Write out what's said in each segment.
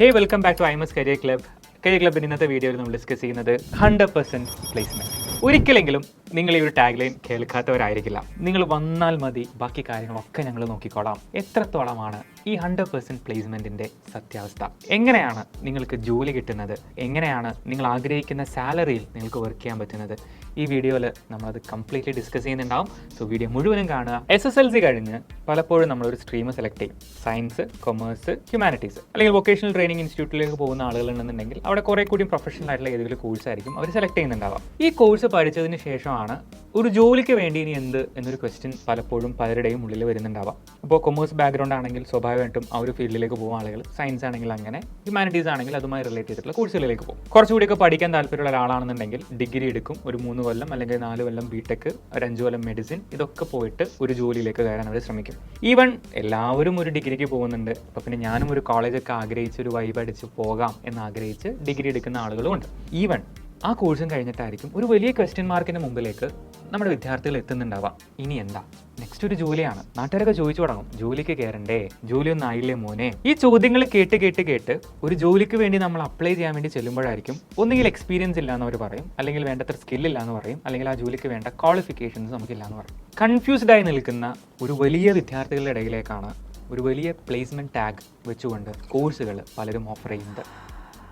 Hey welcome back to Aimas career club career ക്ലബിന് ഇന്നത്തെ വീഡിയോയിൽ നമ്മൾ ഡിസ്കസ് ചെയ്യുന്നത് ഹൺഡ്രഡ് പെർസെന്റ് പ്ലേസ്മെന്റ് ഒരിക്കലെങ്കിലും നിങ്ങൾ ഈ ഒരു ടാഗ് ലൈൻ കേൾക്കാത്തവരായിരിക്കില്ല. നിങ്ങൾ വന്നാൽ മതി ബാക്കി കാര്യങ്ങളൊക്കെ ഞങ്ങൾ നോക്കിക്കോളാം. എത്രത്തോളമാണ് ഈ ഹൺഡ്രഡ് പെർസെന്റ് പ്ലേസ്മെന്റിന്റെ സത്യാവസ്ഥ? എങ്ങനെയാണ് നിങ്ങൾക്ക് ജോലി കിട്ടുന്നത്? എങ്ങനെയാണ് നിങ്ങൾ ആഗ്രഹിക്കുന്ന സാലറിയിൽ നിങ്ങൾക്ക് വർക്ക് ചെയ്യാൻ പറ്റുന്നത്? ഈ വീഡിയോയിൽ നമ്മളത് കംപ്ലീറ്റ്ലി ഡിസ്കസ് ചെയ്യുന്നുണ്ടാവും. സോ വീഡിയോ മുഴുവനും കാണുക. എസ് എസ് എൽ സി കഴിഞ്ഞ് പലപ്പോഴും നമ്മളൊരു സ്ട്രീം സെലക്ട് ചെയ്യും. സയൻസ് കൊമേഴ്സ് ഹ്യൂമാനിറ്റീസ് അല്ലെങ്കിൽ വൊക്കേഷണൽ ട്രെയിനിങ് ഇൻസ്റ്റിറ്റ്യൂട്ടിലേക്ക് പോകുന്ന ആളുകളുണ്ടെന്നുണ്ടെങ്കിൽ അവിടെ കുറേ കൂടി പ്രൊഫഷണൽ ആയിട്ടുള്ള ഏതെങ്കിലും കോഴ്സ് ആയിരിക്കും അവർ സെലക്ട് ചെയ്യുന്നുണ്ടാവാം. ഈ കോഴ്സ് പഠിച്ചതിന് ശേഷമാണ് ഒരു ജോലിക്ക് വേണ്ടി ഇനി എന്ത് എന്നൊരു ക്വസ്റ്റ്യൻ പലപ്പോഴും പലരുടെയും ഉള്ളിൽ വരുന്നുണ്ടാവാം. അപ്പോൾ കൊമേഴ്സ് ബാക്ക്ഗ്രൗണ്ട് ആണെങ്കിൽ സ്വാഭാവികമായിട്ടും ആ ഒരു ഫീൽഡിലേക്ക് പോകുന്ന ആളുകൾ സയൻസ് ആണെങ്കിൽ അങ്ങനെ ഹ്യൂമാനിറ്റീസ് ആണെങ്കിൽ അതുമായി റിലേറ്റ് ചെയ്തിട്ടുള്ള കോഴ്സുകളിലേക്ക് പോകും. കുറച്ചുകൂടിയൊക്കെ പഠിക്കാൻ താല്പര്യമുള്ള ഒരാളാണെന്നുണ്ടെങ്കിൽ ഡിഗ്രി എടുക്കും ഒരു മൂന്ന് കൊല്ലം അല്ലെങ്കിൽ നാല് കൊല്ലം ബിടെക് ഒരു അഞ്ച് കൊല്ലം മെഡിസിൻ ഇതൊക്കെ പോയിട്ട് ഒരു ജോലിയിലേക്ക് കയറാൻ അവർ ശ്രമിക്കും. ഈവൺ എല്ലാവരും ഒരു ഡിഗ്രിക്ക് പോകുന്നുണ്ട്. അപ്പോൾ പിന്നെ ഞാനും ഒരു കോളേജൊക്കെ ആഗ്രഹിച്ച് ഒരു വൈബ് അടിച്ച് പോകാം എന്ന് ആഗ്രഹിച്ച് ഡിഗ്രി എടുക്കുന്ന ആളുകളും ഉണ്ട്. ഈവൻ ആ കോഴ്സും കഴിഞ്ഞിട്ടായിരിക്കും ഒരു വലിയ ക്വസ്റ്റ്യൻ മാർക്കിന് മുമ്പിലേക്ക് നമ്മുടെ വിദ്യാർത്ഥികൾ എത്തുന്നുണ്ടാവാം ഇനി എന്താ? നെക്സ്റ്റ് ഒരു ജോലിയാണ്. നാട്ടുകാരൊക്കെ ചോദിച്ചു തുടങ്ങും. ജോലിക്ക് കയറണ്ടേ ജോലിയൊന്നും ആയില്ലേ മോനെ? ഈ ചോദ്യങ്ങൾ കേട്ട് കേട്ട് കേട്ട് ഒരു ജോലിക്ക് വേണ്ടി നമ്മൾ അപ്ലൈ ചെയ്യാൻ വേണ്ടി ചെല്ലുമ്പോഴായിരിക്കും ഒന്നുകിൽ എക്സ്പീരിയൻസ് ഇല്ല എന്ന് പറയും. അല്ലെങ്കിൽ വേണ്ടത്ര സ്കിൽ ഇല്ല എന്ന് പറയും. അല്ലെങ്കിൽ ആ ജോലിക്ക് വേണ്ട ക്വാളിഫിക്കേഷൻസ് നമുക്കില്ല എന്ന് പറയും. കൺഫ്യൂസ്ഡ് ആയി നിൽക്കുന്ന ഒരു വലിയ വിദ്യാർത്ഥികളുടെ ഇടയിലേക്കാണ് ഒരു വലിയ പ്ലേസ്മെന്റ് ടാഗ് വെച്ചുകൊണ്ട് കോഴ്സുകൾ പലരും ഓഫർ ചെയ്യുന്നത്.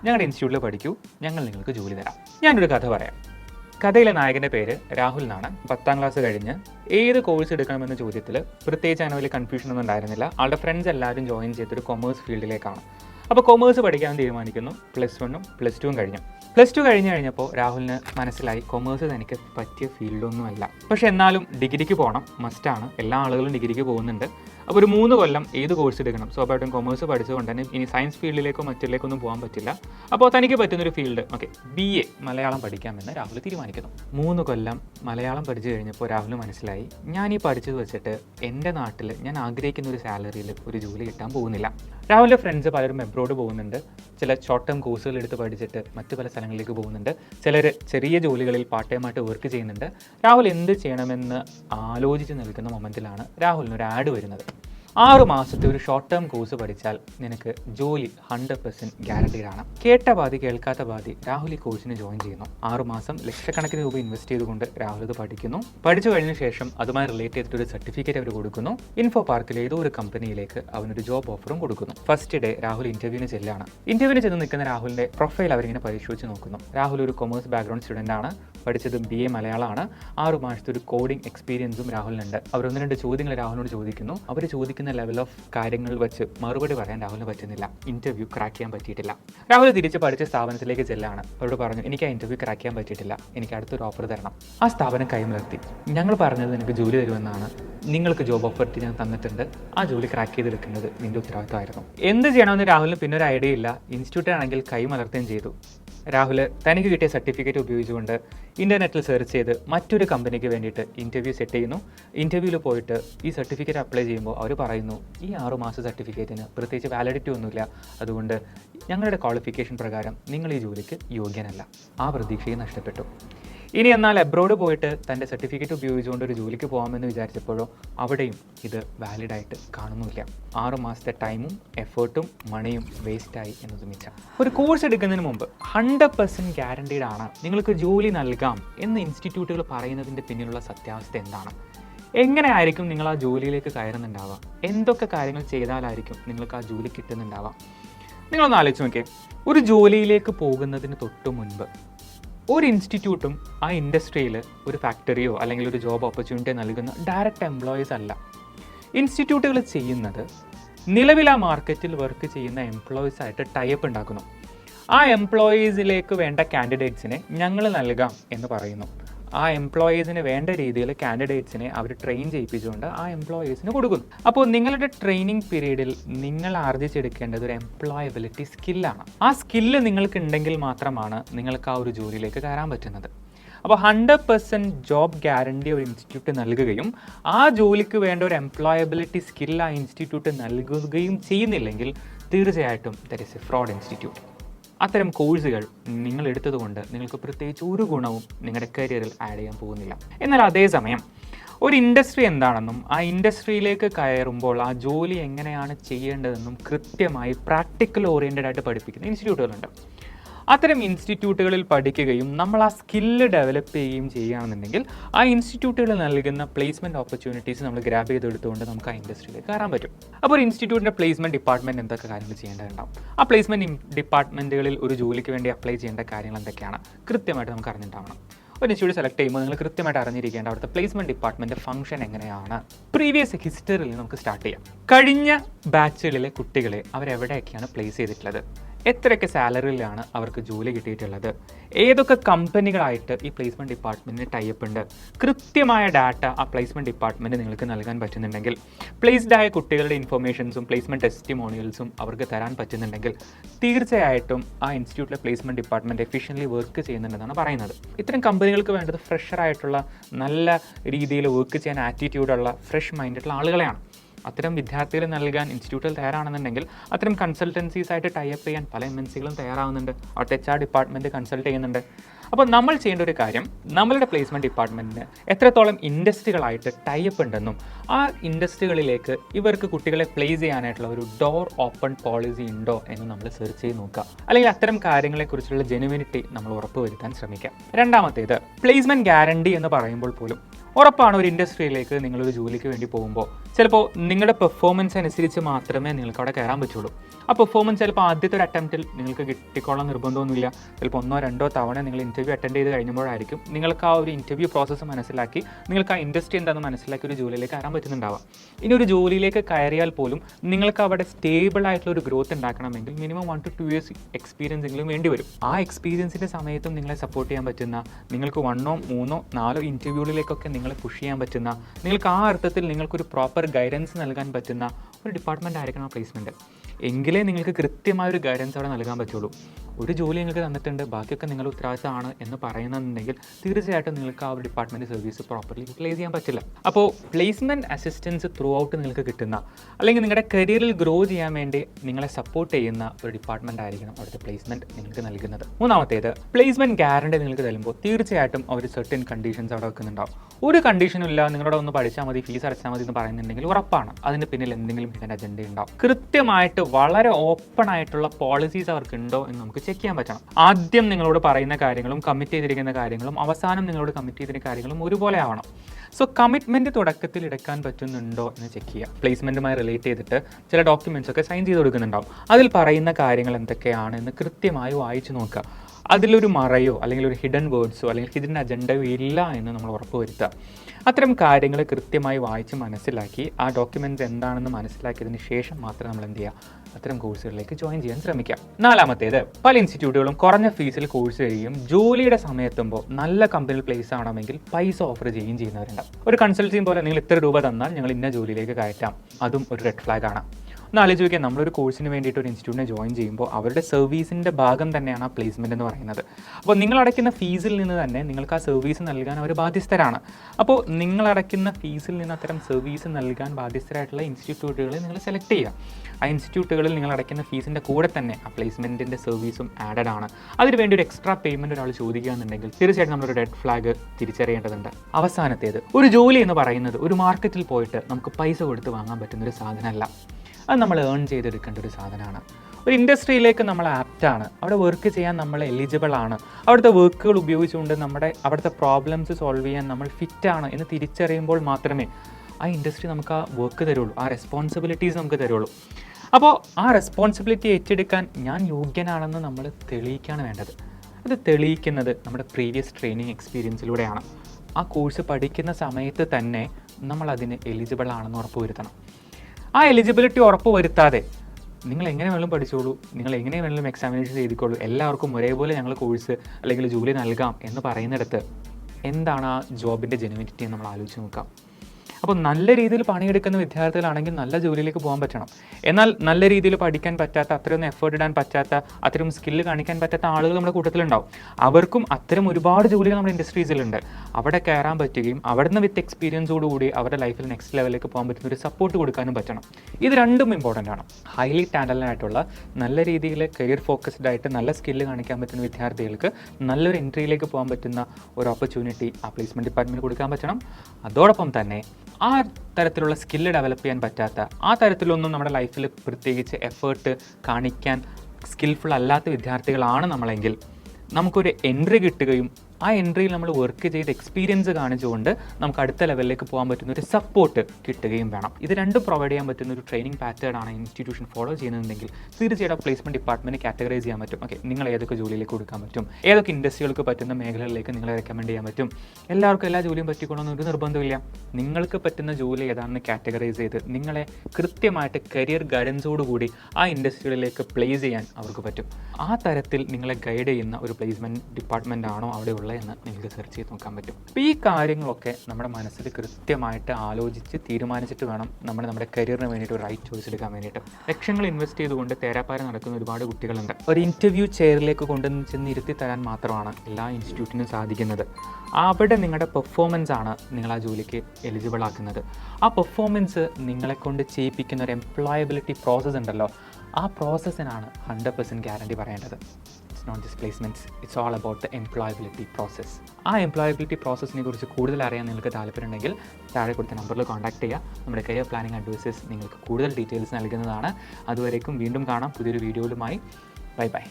ഞങ്ങളുടെ ഇൻസ്റ്റിറ്റ്യൂട്ടിൽ പഠിക്കൂ. ഞങ്ങൾ നിങ്ങൾക്ക് ജോലി തരാം. ഞാനൊരു കഥ പറയാം. കഥയിലെ നായകന്റെ പേര് രാഹുൽ എന്നാണ്. പത്താം ക്ലാസ് കഴിഞ്ഞ് ഏത് കോഴ്സ് എടുക്കണമെന്ന ചോദ്യത്തിൽ പ്രത്യേകിച്ച് അങ്ങനെ വലിയ കൺഫ്യൂഷൻ ഒന്നും ഉണ്ടായിരുന്നില്ല. ആളുടെ ഫ്രണ്ട്സ് എല്ലാവരും ജോയിൻ ചെയ്തൊരു കൊമേഴ്സ് ഫീൽഡിലേക്കാണ് അപ്പോൾ കൊമേഴ്സ് പഠിക്കാൻ തീരുമാനിക്കുന്നു. പ്ലസ് വണ്ണും പ്ലസ് ടുവും കഴിഞ്ഞു. പ്ലസ് ടു കഴിഞ്ഞ് കഴിഞ്ഞപ്പോൾ രാഹുലിന് മനസ്സിലായി കൊമേഴ്സ് തനിക്ക് പറ്റിയ ഫീൽഡൊന്നുമല്ല പക്ഷെ എന്നാലും ഡിഗ്രിക്ക് പോകണം മസ്റ്റാണ് എല്ലാ ആളുകളും ഡിഗ്രിക്ക് പോകുന്നുണ്ട്. അപ്പോൾ ഒരു മൂന്ന് കൊല്ലം ഏത് കോഴ്സ് എടുക്കണം? സ്വാഭാവികമായിട്ടും കൊമേഴ്സ് പഠിച്ചുകൊണ്ട് തന്നെ ഇനി സയൻസ് ഫീൽഡിലേക്കോ മറ്റിലേക്കോ ഒന്നും പോകാൻ പറ്റില്ല. അപ്പോൾ തനിക്ക് പറ്റുന്നൊരു field okay B A Malayalam പഠിക്കാമെന്ന് Rahul തീരുമാനിക്കുന്നു. മൂന്ന് കൊല്ലം മലയാളം പഠിച്ചു കഴിഞ്ഞപ്പോൾ രാഹുൽ മനസ്സിലായി ഞാൻ ഈ പഠിച്ചത് വെച്ചിട്ട് എന്റെ നാട്ടിൽ ഞാൻ ആഗ്രഹിക്കുന്ന ഒരു സാലറിയിൽ ഒരു ജോലി കിട്ടാൻ പോകുന്നില്ല. രാഹുലിന്റെ ഫ്രണ്ട്സ് പലരും എബ്രോഡ് പോകുന്നുണ്ട്. ചില ഷോർട്ട് ടേം കോഴ്സുകൾ എടുത്ത് പഠിച്ചിട്ട് മറ്റു പല സ്ഥലങ്ങളിലേക്ക് പോകുന്നുണ്ട്. ചിലർ ചെറിയ ജോലികളിൽ പാർട്ട് ടൈം ആയിട്ട് വർക്ക് ചെയ്യുന്നുണ്ട്. രാഹുൽ എന്ത് ചെയ്യണമെന്ന് ആലോചിച്ച് നിൽക്കുന്ന മൊമെന്റിലാണ് രാഹുലിന് ഒരു ആഡ് വരുന്നത്. ആറ് മാസത്തെ ഒരു ഷോർട്ട് ടേം കോഴ്സ് പഠിച്ചാൽ നിനക്ക് ജോലി ഹൺഡ്രഡ് പെർസെന്റ് ഗ്യാരണ്ടീഡാണ് കേട്ട പാതി കേൾക്കാത്ത പാതി രാഹുൽ ഈ കോഴ്സിന് ജോയിൻ ചെയ്യുന്നു. ആറ് മാസം ലക്ഷക്കണക്കിന് രൂപ ഇൻവെസ്റ്റ് ചെയ്തുകൊണ്ട് രാഹുൽ ഇത് പഠിക്കുന്നു. പഠിച്ചു കഴിഞ്ഞ ശേഷം അതുമായി റിലേറ്റ് ചെയ്തിട്ട് ഒരു സർട്ടിഫിക്കറ്റ് അവർ കൊടുക്കുന്നു. ഇൻഫോ പാർക്കിലെ ഏതോ ഒരു കമ്പനിയിലേക്ക് അവനൊരു ജോബ് ഓഫറും കൊടുക്കുന്നു. ഫസ്റ്റ് ഡേ രാഹുൽ ഇന്റർവ്യൂവിന് ചെല്ലാണ്. ഇന്റർവ്യൂവിന് ചെന്ന് നിൽക്കുന്ന രാഹുലിന്റെ പ്രൊഫൈൽ അവരിങ്ങനെ പരിശോധിച്ച് നോക്കുന്നു. രാഹുൽ ഒരു കൊമേഴ്സ് ബാക്ക്ഗ്രൗണ്ട് സ്റ്റുഡന്റ് ആണ്. പഠിച്ചത് ബി എ മലയാളമാണ്. ആറ് മാസത്തെ ഒരു കോഡിംഗ് എക്സ്പീരിയൻസും രാഹുലിനുണ്ട്. അവർ ഒന്ന് രണ്ട് ചോദ്യങ്ങൾ രാഹുലിനോട് ചോദിക്കുന്നു. അവർ ചോദിക്കുന്ന ലെവൽ ഓഫ് കാര്യങ്ങൾ വെച്ച് മറുപടി പറയാൻ രാഹുലിന് പറ്റുന്നില്ല. ഇന്റർവ്യൂ ക്രാക്ക് ചെയ്യാൻ പറ്റിയിട്ടില്ല. രാഹുൽ തിരിച്ച് പഠിച്ച സ്ഥാപനത്തിലേക്ക് ചെല്ലാണ്. അവരോട് പറഞ്ഞു എനിക്ക് ആ ഇന്റർവ്യൂ ക്രാക്ക് ചെയ്യാൻ പറ്റിയിട്ടില്ല. എനിക്ക് അടുത്തൊരു ഓഫർ തരണം. ആ സ്ഥാപനം കൈമലർത്തി. ഞങ്ങൾ പറഞ്ഞത് നിനക്ക് ജോലി തരുമെന്നാണ്. നിങ്ങൾക്ക് ജോബ് ഓഫർ ഞാൻ തന്നിട്ടുണ്ട്. ആ ജോലി ക്രാക്ക് ചെയ്തെടുക്കുന്നത് നിന്റെ ഉത്തരവാദിത്തമായിരുന്നു എന്ത് ചെയ്യണമെന്ന് രാഹുലിന് പിന്നെ ഒരു ഐഡിയ ഇല്ല. ഇൻസ്റ്റിറ്റ്യൂട്ട് ആണെങ്കിൽ കൈമലർത്തുകയും ചെയ്തു. രാഹുൽ തനിക്ക് കിട്ടിയ സർട്ടിഫിക്കറ്റ് ഉപയോഗിച്ചുകൊണ്ട് ഇന്റർനെറ്റിൽ സെർച്ച് ചെയ്ത് മറ്റൊരു കമ്പനിക്ക് വേണ്ടിയിട്ട് ഇന്റർവ്യൂ സെറ്റ് ചെയ്യുന്നു. ഇന്റർവ്യൂവിൽ പോയിട്ട് ഈ സർട്ടിഫിക്കറ്റ് അപ്ലൈ ചെയ്യുമ്പോൾ അവർ പറയുന്നു ഈ ആറുമാസ സർട്ടിഫിക്കറ്റിന് പ്രത്യേകിച്ച് വാലിഡിറ്റി ഒന്നുമില്ല. അതുകൊണ്ട് ഞങ്ങളുടെ ക്വാളിഫിക്കേഷൻ പ്രകാരം നിങ്ങൾ ഈ ജോലിക്ക് യോഗ്യനല്ല. ആ പ്രതീക്ഷയും നഷ്ടപ്പെട്ടു. ഇനി എന്നാൽ എബ്രോഡ് പോയിട്ട് തന്റെ സർട്ടിഫിക്കറ്റ് ഉപയോഗിച്ചുകൊണ്ട് ഒരു ജോലിക്ക് പോകാമെന്ന് വിചാരിച്ചപ്പോഴോ അവിടെയും ഇത് വാലിഡായിട്ട് കാണുന്നില്ല ആറ് മാസത്തെ ടൈമും എഫേർട്ടും മണിയും വേസ്റ്റായി എന്ന് മിച്ചം. ഒരു കോഴ്സ് എടുക്കുന്നതിന് മുമ്പ് ഹൺഡ്രഡ് പെർസെന്റ് ഗ്യാരണ്ടീഡ് ആണ്. നിങ്ങൾക്ക് ജോലി നൽകാം എന്ന് ഇൻസ്റ്റിറ്റ്യൂട്ടുകൾ പറയുന്നതിന്റെ പിന്നിലുള്ള സത്യാവസ്ഥ എന്താണ്? എങ്ങനെ ആയിരിക്കും നിങ്ങൾ ആ ജോലിയിലേക്ക് കയറുന്നുണ്ടാവുക? എന്തൊക്കെ കാര്യങ്ങൾ ചെയ്താലായിരിക്കും നിങ്ങൾക്ക് ആ ജോലി കിട്ടുന്നുണ്ടാവുക? നിങ്ങളൊന്ന് ആലോചിച്ച് നോക്കിയേ. ഒരു ജോലിയിലേക്ക് പോകുന്നതിന് തൊട്ട് മുൻപ് ഒരു ഇൻസ്റ്റിറ്റ്യൂട്ടും ആ ഇൻഡസ്ട്രിയിൽ ഒരു ഫാക്ടറിയോ അല്ലെങ്കിൽ ഒരു ജോബ് ഓപ്പർച്യൂണിറ്റിയോ നൽകുന്ന ഡയറക്റ്റ് എംപ്ലോയീസ് അല്ല. ഇൻസ്റ്റിറ്റ്യൂട്ടുകൾ ചെയ്യുന്നത് നിലവിൽ ആ മാർക്കറ്റിൽ വർക്ക് ചെയ്യുന്ന എംപ്ലോയീസ് ആയിട്ട് ടൈപ്പ് ഉണ്ടാക്കുന്നു. ആ എംപ്ലോയീസിലേക്ക് വേണ്ട കാൻഡിഡേറ്റ്സിനെ ഞങ്ങൾ നൽകാം എന്ന് പറയുന്നു. ആ എംപ്ലോയീസിന് വേണ്ട രീതിയിൽ കാൻഡിഡേറ്റ്സിനെ അവർ ട്രെയിൻ ചെയ്യിപ്പിച്ചുകൊണ്ട് ആ എംപ്ലോയീസിന് കൊടുക്കുന്നു. അപ്പോൾ നിങ്ങളുടെ ട്രെയിനിങ് പീരീഡിൽ നിങ്ങൾ ആർജിച്ചെടുക്കേണ്ടത് ഒരു എംപ്ലോയബിലിറ്റി സ്കില്ലാണ് ആ സ്കില്ല് നിങ്ങൾക്ക് ഉണ്ടെങ്കിൽ മാത്രമാണ് നിങ്ങൾക്ക് ആ ഒരു ജോലിയിലേക്ക് കയറാൻ പറ്റുന്നത്. അപ്പോൾ ഹൺഡ്രഡ് പെർസെന്റ് ജോബ് ഗ്യാരണ്ടി ഒരു ഇൻസ്റ്റിറ്റ്യൂട്ട് നൽകുകയും ആ ജോലിക്ക് വേണ്ട ഒരു എംപ്ലോയബിലിറ്റി സ്കിൽ ആ ഇൻസ്റ്റിറ്റ്യൂട്ട് നൽകുകയും ചെയ്യുന്നില്ലെങ്കിൽ തീർച്ചയായിട്ടും that is a fraud institute അത്തരം കോഴ്സുകൾ നിങ്ങൾ എടുത്തതുകൊണ്ട് നിങ്ങൾക്ക് പ്രത്യേകിച്ച് ഒരു ഗുണവും നിങ്ങളുടെ കരിയറിൽ ആഡ് ചെയ്യാൻ പോകുന്നില്ല. എന്നാൽ അതേസമയം ഒരു ഇൻഡസ്ട്രി എന്താണെന്നും ആ ഇൻഡസ്ട്രിയിലേക്ക് കയറുമ്പോൾ ആ ജോലി എങ്ങനെയാണ് ചെയ്യേണ്ടതെന്നും കൃത്യമായി പ്രാക്ടിക്കൽ ഓറിയന്റഡ് ആയിട്ട് പഠിപ്പിക്കുന്ന ഇൻസ്റ്റിറ്റ്യൂട്ടുകളുണ്ട് അത്തരം ഇൻസ്റ്റിറ്റ്യൂട്ടുകളിൽ പഠിക്കുകയും നമ്മൾ ആ സ്കില്ല് ഡെവലപ്പ് ചെയ്യുകയും ചെയ്യുകയാണെന്നുണ്ടെങ്കിൽ ആ ഇൻസ്റ്റിറ്റ്യൂട്ടുകൾ നൽകുന്ന പ്ലേസ്മെന്റ് ഓപ്പർച്യൂണിറ്റീസ് നമ്മൾ ഗ്രാബ് ചെയ്തെടുത്തുകൊണ്ട് നമുക്ക് ആ ഇൻഡസ്ട്രിയിലേക്ക് കയറാൻ പറ്റും. അപ്പോൾ ഒരു ഇൻസ്റ്റിറ്റ്യൂട്ടിന്റെ പ്ലേസ്മെന്റ് ഡിപ്പാർട്ട്മെന്റ് എന്തൊക്കെ കാര്യങ്ങൾ ചെയ്യേണ്ടതുണ്ടാവും? ആ പ്ലേസ്മെന്റ് ഡിപ്പാർട്ട്മെന്റുകളിൽ ഒരു ജോലിക്ക് വേണ്ടി അപ്ലൈ ചെയ്യേണ്ട കാര്യങ്ങൾ എന്തൊക്കെയാണ്? കൃത്യമായിട്ട് നമുക്ക് അറിഞ്ഞിട്ടുണ്ടാവണം ഒരു ഇൻസ്റ്റിറ്റ്യൂട്ട് സെലക്ട് ചെയ്യുമ്പോൾ നിങ്ങൾ കൃത്യമായിട്ട് അറിഞ്ഞിരിക്കേണ്ട അവിടുത്തെ പ്ലേസ്മെന്റ് ഡിപ്പാർട്ട്മെന്റ് ഫംഗ്ഷൻ എങ്ങനെയാണ്? പ്രീവിയസ് ഹിസ്റ്ററിയിൽ നമുക്ക് സ്റ്റാർട്ട് ചെയ്യാം. കഴിഞ്ഞ ബാച്ചുകളിലെ കുട്ടികളെ അവരെവിടെയൊക്കെയാണ് പ്ലേസ് ചെയ്തിട്ടുള്ളത്? എത്രയൊക്കെ സാലറിയിലാണ് അവർക്ക് ജോലി കിട്ടിയിട്ടുള്ളത്? ഏതൊക്കെ കമ്പനികളായിട്ട് ഈ പ്ലേസ്മെന്റ് ഡിപ്പാർട്ട്മെന്റിന് ടൈപ്പ് ഉണ്ട്? കൃത്യമായ ഡാറ്റ ആ പ്ലേസ്മെന്റ് ഡിപ്പാർട്ട്മെന്റ് നിങ്ങൾക്ക് നൽകാൻ പറ്റുന്നുണ്ടെങ്കിൽ പ്ലേസ്ഡ് ആയ കുട്ടികളുടെ ഇൻഫർമേഷൻസും പ്ലേസ്മെന്റ് ടെസ്റ്റിമോണിയൽസും അവർക്ക് തരാൻ പറ്റുന്നുണ്ടെങ്കിൽ തീർച്ചയായിട്ടും ആ ഇൻസ്റ്റിറ്റ്യൂട്ടിലെ പ്ലേസ്മെന്റ് ഡിപ്പാർട്ട്മെന്റ് എഫിഷ്യന്റ്ലി വർക്ക് ചെയ്യുന്നുണ്ടെന്നാണ് പറയുന്നത്. ഇത്തരം കമ്പനികൾക്ക് വേണ്ടത് ഫ്രഷറായിട്ടുള്ള നല്ല രീതിയിൽ വർക്ക് ചെയ്യാൻ ആറ്റിറ്റ്യൂഡുള്ള ഫ്രഷ് മൈൻഡുള്ള ആളുകളെയാണ്. അത്തരം വിദ്യാർത്ഥികൾ നൽകാൻ ഇൻസ്റ്റിറ്റ്യൂട്ടുകൾ തയ്യാറാണെന്നുണ്ടെങ്കിൽ അത്തരം കൺസൾട്ടൻസീസ് ആയിട്ട് ടൈപ്പ് ചെയ്യാൻ പല എം എൻ സികളും തയ്യാറാവുന്നുണ്ട്. അവിടുത്തെ എച്ച് ആർ ഡിപ്പാർട്ട്മെന്റ് കൺസൾട്ട് ചെയ്യുന്നുണ്ട്. അപ്പോൾ നമ്മൾ ചെയ്യേണ്ട ഒരു കാര്യം നമ്മളുടെ പ്ലേസ്മെന്റ് ഡിപ്പാർട്ട്മെന്റിന് എത്രത്തോളം ഇൻഡസ്ട്രികളായിട്ട് ടൈപ്പ് ഉണ്ടെന്നും ആ ഇൻഡസ്ട്രികളിലേക്ക് ഇവർക്ക് കുട്ടികളെ പ്ലേസ് ചെയ്യാനായിട്ടുള്ള ഒരു ഡോർ ഓപ്പൺ പോളിസി ഉണ്ടോ എന്ന് നമ്മൾ സെർച്ച് ചെയ്ത് നോക്കുക. അല്ലെങ്കിൽ അത്തരം കാര്യങ്ങളെക്കുറിച്ചുള്ള ജെനുവിനിറ്റി നമ്മൾ ഉറപ്പുവരുത്താൻ ശ്രമിക്കാം. രണ്ടാമത്തേത് പ്ലേസ്മെന്റ് ഗ്യാരണ്ടി എന്ന് പറയുമ്പോൾ പോലും ഉറപ്പാണ് ഒരു ഇൻഡസ്ട്രിയിലേക്ക് നിങ്ങളൊരു ജോലിക്ക് വേണ്ടി പോകുമ്പോൾ ചിലപ്പോൾ നിങ്ങളുടെ പെർഫോമൻസ് അനുസരിച്ച് മാത്രമേ നിങ്ങൾക്ക് അവിടെ കയറാൻ പറ്റുള്ളൂ. ആ പെർഫോമൻസ് ചിലപ്പോൾ ആദ്യത്തെ ഒരു അറ്റംപ്റ്റിൽ നിങ്ങൾക്ക് കിട്ടിക്കോളാൻ നിർബന്ധമൊന്നുമില്ല. ചിലപ്പോൾ ഒന്നോ രണ്ടോ തവണ നിങ്ങൾ ഇന്റർവ്യൂ അറ്റൻഡ് ചെയ്ത് കഴിഞ്ഞപ്പോഴായിരിക്കും നിങ്ങൾക്ക് ആ ഒരു ഇന്റർവ്യൂ പ്രോസസ്സ് മനസ്സിലാക്കി നിങ്ങൾക്ക് ആ ഇൻഡസ്ട്രി എന്താണെന്ന് മനസ്സിലാക്കി ഒരു ജോലിയിലേക്ക് കയറാൻ പറ്റുന്നുണ്ടാവാം. ഇനി ഒരു ജോലിയിലേക്ക് കയറിയാൽ പോലും നിങ്ങൾക്ക് അവിടെ സ്റ്റേബിൾ ആയിട്ടുള്ള ഒരു ഗ്രോത്ത് ഉണ്ടാക്കണമെങ്കിൽ minimum one two two years experience എങ്കിലും വേണ്ടി വരും. ആ എക്സ്പീരിയൻസിന്റെ സമയത്തും നിങ്ങളെ സപ്പോർട്ട് ചെയ്യാൻ പറ്റുന്ന നിങ്ങൾക്ക് വണ്ണോ മൂന്നോ നാലോ ഇന്റർവ്യൂകളിലേക്കൊക്കെ നിങ്ങളെ പുഷ് ചെയ്യാൻ പറ്റുന്ന നിങ്ങൾക്ക് ആ അർത്ഥത്തിൽ നിങ്ങൾക്കൊരു പ്രോപ്പർ ഗൈഡൻസ് നൽകാൻ പറ്റുന്ന ഒരു ഡിപ്പാർട്ട്മെന്റ് ആയിരിക്കണം പ്ലേസ്മെന്റ് എങ്കിലേ നിങ്ങൾക്ക് കൃത്യമായ ഒരു ഗൈഡൻസ് അവിടെ നൽകാൻ പറ്റുള്ളൂ. ഒരു ജോലി നിങ്ങൾക്ക് തന്നിട്ടുണ്ട് ബാക്കിയൊക്കെ നിങ്ങൾ ഉത്തരവാദിത്തമാണ് എന്ന് പറയുന്നുണ്ടെങ്കിൽ തീർച്ചയായിട്ടും നിങ്ങൾക്ക് ആ ഒരു ഡിപ്പാർട്ട്മെന്റ് സർവീസ് പ്രോപ്പർലി യൂട്ടിലൈസ് ചെയ്യാൻ പറ്റില്ല. അപ്പോൾ പ്ലേസ്മെന്റ് അസിസ്റ്റൻസ് ത്രൂ ഔട്ട് നിങ്ങൾക്ക് കിട്ടുന്ന അല്ലെങ്കിൽ നിങ്ങളുടെ കരിയറിൽ ഗ്രോ ചെയ്യാൻ വേണ്ടി നിങ്ങളെ സപ്പോർട്ട് ചെയ്യുന്ന ഒരു ഡിപ്പാർട്ട്മെന്റ് ആയിരിക്കണം അവിടുത്തെ പ്ലേസ്മെന്റ് നിങ്ങൾക്ക് നൽകുന്നത്. മൂന്നാമത്തേത് പ്ലേസ്മെന്റ് ഗ്യാരണ്ടി നിങ്ങൾക്ക് തരുമ്പോൾ തീർച്ചയായിട്ടും അവർ സെർട്ടൻ കണ്ടീഷൻസ് അവിടെ വെക്കുന്നുണ്ടാവും. ഒരു കണ്ടീഷനും ഇല്ല നിങ്ങളോട് ഒന്ന് പഠിച്ചാൽ മതി ഫീസ് അടച്ചാൽ മതി എന്ന് പറയുന്നുണ്ടെങ്കിൽ ഉറപ്പാണ്. അതിന് പിന്നിൽ എന്തെങ്കിലും ഹിഡൻ അജണ്ട ഉണ്ടാവും. കൃത്യമായിട്ട് വളരെ ഓപ്പൺ ആയിട്ടുള്ള പോളിസീസ് അവർക്ക് ഉണ്ടോ എന്ന് നമുക്ക് ചെക്ക് ചെയ്യാൻ പറ്റണം. ആദ്യം നിങ്ങളോട് പറയുന്ന കാര്യങ്ങളും കമ്മിറ്റ് ചെയ്തിരിക്കുന്ന കാര്യങ്ങളും അവസാനം നിങ്ങളോട് കമ്മിറ്റ് ചെയ്തിരിക്കുന്ന കാര്യങ്ങളും ഒരുപോലെ ആവണം. സോ കമ്മിറ്റ്മെന്റ് തുടക്കത്തിൽ എടുക്കാൻ പറ്റുന്നുണ്ടോ എന്ന് ചെക്ക് ചെയ്യുക. പ്ലേസ്മെന്റുമായി റിലേറ്റ് ചെയ്തിട്ട് ചില ഡോക്യുമെന്റ്സ് ഒക്കെ സൈൻ ചെയ്ത് കൊടുക്കുന്നുണ്ടാവും. അതിൽ പറയുന്ന കാര്യങ്ങൾ എന്തൊക്കെയാണ് എന്ന് കൃത്യമായി വായിച്ചു നോക്കുക. അതിലൊരു മറയോ അല്ലെങ്കിൽ ഒരു ഹിഡൻ വേർഡ്സോ അല്ലെങ്കിൽ ഹിഡൻ അജണ്ടയോ ഇല്ല എന്ന് നമ്മൾ ഉറപ്പുവരുത്തുക അത്തരം കാര്യങ്ങൾ കൃത്യമായി വായിച്ച് മനസ്സിലാക്കി ആ ഡോക്യുമെന്റ്സ് എന്താണെന്ന് മനസ്സിലാക്കിയതിന് ശേഷം മാത്രം നമ്മൾ എന്ത് ചെയ്യുക? അത്തരം കോഴ്സുകളിലേക്ക് ജോയിൻ ചെയ്യാൻ ശ്രമിക്കാം നാലാമത്തേത് പല ഇൻസ്റ്റിറ്റ്യൂട്ടുകളും കുറഞ്ഞ ഫീസിൽ കോഴ്സ് ചെയ്യുകയും ജോലിയുടെ സമയത്തുമ്പോൾ നല്ല കമ്പനിയിൽ പ്ലേസ് ആവണമെങ്കിൽ പൈസ ഓഫർ ചെയ്യുകയും ചെയ്യുന്നവരുണ്ട്. ഒരു കൺസൾട്ടിങ് പോലെ നിങ്ങൾ ഇത്ര രൂപ തന്നാൽ ഞങ്ങൾ ഇന്ന ജോലിയിലേക്ക് കയറ്റാം. അതും ഒരു റെഡ് ഫ്ലാഗ് ആണ്. ഒന്ന് ആലോചിച്ച് നോക്കിയാൽ നമ്മളൊരു കോഴ്സിന് വേണ്ടിയിട്ട് ഒരു ഇൻസ്റ്റിറ്റ്യൂട്ടിനെ ജോയിൻ ചെയ്യുമ്പോൾ അവരുടെ സർവീസിന്റെ ഭാഗം തന്നെയാണ് ആ പ്ലേസ്മെന്റ് എന്ന് പറയുന്നത്. അപ്പോൾ നിങ്ങൾ അടയ്ക്കുന്ന ഫീസിൽ നിന്ന് തന്നെ നിങ്ങൾക്ക് ആ സർവീസ് നൽകാൻ അവർ ബാധ്യസ്ഥരാണ്. അപ്പോൾ നിങ്ങൾ അടയ്ക്കുന്ന ഫീസിൽ നിന്ന് അത്തരം സർവീസ് നൽകാൻ ബാധ്യസ്ഥരായിട്ടുള്ള ഇൻസ്റ്റിറ്റ്യൂട്ടുകളെ നിങ്ങൾ സെലക്ട് ചെയ്യുക. ആ ഇൻസ്റ്റിറ്റ്യൂട്ടുകളിൽ നിങ്ങൾ അടയ്ക്കുന്ന ഫീസിന്റെ കൂടെ തന്നെ ആ പ്ലേസ്മെന്റിന്റെ സർവീസും ആഡഡ് ആണ്. അതിന് വേണ്ടി ഒരു എക്സ്ട്രാ പേയ്മെന്റ് ഒരാൾ ചോദിക്കുകയാണെന്നുണ്ടെങ്കിൽ തീർച്ചയായിട്ടും നമ്മളൊരു റെഡ് ഫ്ലാഗ് തിരിച്ചറിയേണ്ടതുണ്ട്. അവസാനത്തേത് ഒരു ജോലി എന്ന് പറയുന്നത് ഒരു മാർക്കറ്റിൽ പോയിട്ട് നമുക്ക് പൈസ കൊടുത്ത് വാങ്ങാൻ പറ്റുന്ന ഒരു സാധനമല്ല. അത് നമ്മൾ ഏൺ ചെയ്തെടുക്കേണ്ട ഒരു സാധനമാണ്. ഒരു ഇൻഡസ്ട്രിയിലേക്ക് നമ്മൾ ആപ്റ്റാണ് അവിടെ വർക്ക് ചെയ്യാൻ നമ്മൾ എലിജിബിൾ ആണ്. അവിടുത്തെ വർക്കുകൾ ഉപയോഗിച്ചുകൊണ്ട് നമ്മുടെ അവിടുത്തെ പ്രോബ്ലംസ് സോൾവ് ചെയ്യാൻ നമ്മൾ ഫിറ്റാണ് എന്ന് തിരിച്ചറിയുമ്പോൾ മാത്രമേ ആ ഇൻഡസ്ട്രി നമുക്ക് ആ വർക്ക് തരുള്ളൂ. ആ റെസ്പോൺസിബിലിറ്റീസ് നമുക്ക് തരുള്ളൂ. അപ്പോൾ ആ റെസ്പോൺസിബിലിറ്റി ഏറ്റെടുക്കാൻ ഞാൻ യോഗ്യനാണെന്ന് നമ്മൾ തെളിയിക്കുകയാണ് വേണ്ടത്. അത് തെളിയിക്കുന്നത് നമ്മുടെ പ്രീവിയസ് ട്രെയിനിങ് എക്സ്പീരിയൻസിലൂടെയാണ് ആ കോഴ്സ് പഠിക്കുന്ന സമയത്ത് തന്നെ നമ്മൾ അതിന് എലിജിബിൾ ആണെന്ന് ഉറപ്പുവരുത്തണം. ആ എലിജിബിലിറ്റി ഉറപ്പ് വരുത്താതെ. നിങ്ങൾ എങ്ങനെ വേണമെങ്കിലും പഠിച്ചോളൂ. നിങ്ങൾ എങ്ങനെ വേണമെങ്കിലും എക്സാമിനേഷൻ ചെയ്തിക്കോളൂ എല്ലാവർക്കും ഒരേപോലെ ഞങ്ങൾ കോഴ്സ് അല്ലെങ്കിൽ ജോലി നൽകാം എന്ന് പറയുന്നിടത്ത് എന്താണ് ആ ജോബിന്റെ ജെനുവിനിറ്റി എന്ന് നമ്മൾ ആലോചിച്ച് നോക്കാം. അപ്പോൾ നല്ല രീതിയിൽ പണിയെടുക്കുന്ന വിദ്യാർത്ഥികളാണെങ്കിൽ നല്ല ജോലിയിലേക്ക് പോകാൻ പറ്റണം. എന്നാൽ നല്ല രീതിയിൽ പഠിക്കാൻ പറ്റാത്ത അത്രയൊന്നും എഫേർട്ട് ഇടാൻ പറ്റാത്ത അത്രയും സ്കില്ല് കാണിക്കാൻ പറ്റാത്ത ആളുകൾ നമ്മുടെ കൂട്ടത്തിലുണ്ടാവും. അവർക്കും അത്തരം ഒരുപാട് ജോലികൾ നമ്മുടെ ഇൻഡസ്ട്രീസിലുണ്ട് അവിടെ കയറാൻ പറ്റുകയും അവിടെ നിന്ന് വിത്ത് എക്സ്പീരിയൻസോടുകൂടി അവരുടെ ലൈഫിൽ നെക്സ്റ്റ് ലെവലിലേക്ക് പോകാൻ പറ്റുന്ന ഒരു സപ്പോർട്ട് കൊടുക്കാനും പറ്റണം. ഇത് രണ്ടും ഇമ്പോർട്ടന്റ് ആണ്. ഹൈലി ടാലന്റ് ആയിട്ടുള്ള നല്ല രീതിയിൽ കരിയർ ഫോക്കസ്ഡ് ആയിട്ട് നല്ല സ്കില്ല് കാണിക്കാൻ പറ്റുന്ന വിദ്യാർത്ഥികൾക്ക് നല്ലൊരു എൻട്രിയിലേക്ക് പോകാൻ പറ്റുന്ന ഒരു ഓപ്പർച്യൂണിറ്റി ആ പ്ലേസ്മെന്റ് ഡിപ്പാർട്ട്മെന്റ് കൊടുക്കാൻ പറ്റണം. അതോടൊപ്പം തന്നെ ആ തരത്തിലുള്ള സ്കില്ല് ഡെവലപ്പ് ചെയ്യാൻ പറ്റാത്ത ആ തരത്തിലൊന്നും നമ്മുടെ ലൈഫിൽ പ്രത്യേകിച്ച് എഫേർട്ട് കാണിക്കാൻ സ്കിൽഫുൾ അല്ലാത്ത വിദ്യാർത്ഥികളാണ് നമ്മളെങ്കിൽ നമുക്കൊരു എൻട്രി കിട്ടുകയും ആ എൻട്രിയിൽ നമ്മൾ വർക്ക് ചെയ്ത് എക്സ്പീരിയൻസ് കാണിച്ചുകൊണ്ട് നമുക്ക് അടുത്ത ലെവലിലേക്ക് പോകാൻ പറ്റുന്ന ഒരു സപ്പോർട്ട് കിട്ടുകയും വേണം. ഇത് രണ്ടും പ്രൊവൈഡ് ചെയ്യാൻ പറ്റുന്ന ഒരു ട്രെയിനിങ് പാറ്റേൺ ആണ് ഇൻസ്റ്റിറ്റ്യൂഷൻ ഫോളോ ചെയ്യുന്നതെങ്കിൽ തീർച്ചയായിട്ടും പ്ലേസ്മെന്റ് ഡിപ്പാർട്ട്മെന്റ് കാറ്റഗറൈസ് ചെയ്യാൻ പറ്റും. ഓക്കെ നിങ്ങൾ ഏതൊക്കെ ജോലിയിലേക്ക് കൊടുക്കാൻ പറ്റും? ഏതൊക്കെ ഇൻഡസ്ട്രികൾക്ക് പറ്റുന്ന മേഖലകളിലേക്ക് നിങ്ങളെ റെക്കമെൻഡ് ചെയ്യാൻ പറ്റും? എല്ലാവർക്കും എല്ലാ ജോലിയും പറ്റിക്കൊള്ളണമെന്ന് ഒരു നിർബന്ധമില്ല നിങ്ങൾക്ക് പറ്റുന്ന ജോലി ഏതാണെന്ന് കാറ്റഗറൈസ് ചെയ്ത് നിങ്ങളെ കൃത്യമായിട്ട് കരിയർ ഗൈഡൻസോട് കൂടി ആ ഇൻഡസ്ട്രികളിലേക്ക് പ്ലേസ് ചെയ്യാൻ അവർക്ക് പറ്റും. ആ തരത്തിൽ നിങ്ങളെ ഗൈഡ് ചെയ്യുന്ന ഒരു പ്ലേസ്മെന്റ് ഡിപ്പാർട്ട്മെന്റ് ആണോ അവിടെ ഉള്ളത്? എന്ന് നിങ്ങൾക്ക് സെർച്ച് ചെയ്ത് നോക്കാൻ പറ്റും. അപ്പോൾ ഈ കാര്യങ്ങളൊക്കെ നമ്മുടെ മനസ്സിൽ കൃത്യമായിട്ട് ആലോചിച്ച് തീരുമാനിച്ചിട്ട് വേണം നമ്മൾ നമ്മുടെ കരിയറിന് വേണ്ടിയിട്ട് ഒരു റൈറ്റ് ചോയ്സ് എടുക്കാൻ വേണ്ടിയിട്ട്. ലക്ഷങ്ങൾ ഇൻവെസ്റ്റ് ചെയ്തുകൊണ്ട് തേരാപ്പാര നടക്കുന്ന ഒരുപാട് കുട്ടികളുണ്ട്. ഒരു ഇന്റർവ്യൂ ചെയറിലേക്ക് കൊണ്ടു ചെന്ന് ഇരുത്തി തരാൻ മാത്രമാണ് എല്ലാ ഇൻസ്റ്റിറ്റ്യൂട്ടിനും സാധിക്കുന്നത്. അവിടെ നിങ്ങളുടെ പെർഫോമൻസ് ആണ് നിങ്ങൾ ആ ജോലിക്ക് എലിജിബിൾ ആക്കുന്നത്. ആ പെർഫോമൻസ് നിങ്ങളെ കൊണ്ട് ചെയ്യിപ്പിക്കുന്ന ഒരു എംപ്ലോയബിലിറ്റി പ്രോസസ്സ് ഉണ്ടല്ലോ. ആ പ്രോസസ്സിനാണ് ഹൺഡ്രഡ് പെർസെന്റ് ഗ്യാരണ്ടി പറയേണ്ടത്. Not just placements it's all about the employability process ആ എംപ്ലോയബിലിറ്റി പ്രോസസ്സിനെ കുറിച്ച് കൂടുതൽ അറിയാൻ നിങ്ങൾക്ക് താല്പര്യമുണ്ടെങ്കിൽ താഴെ കൊടുത്ത നമ്പറിൽ കോൺടാക്ട് ചെയ്യുക. നമ്മുടെ കരിയർ പ്ലാനിംഗ് അഡ്വൈസസ് നിങ്ങൾക്ക് കൂടുതൽ ഡീറ്റെയിൽസ് നൽകുന്നതാണ്. അതുവരേക്കും വീണ്ടും കാണാം. പുതിയൊരു വീഡിയോയിലുമായി ബൈ ബൈ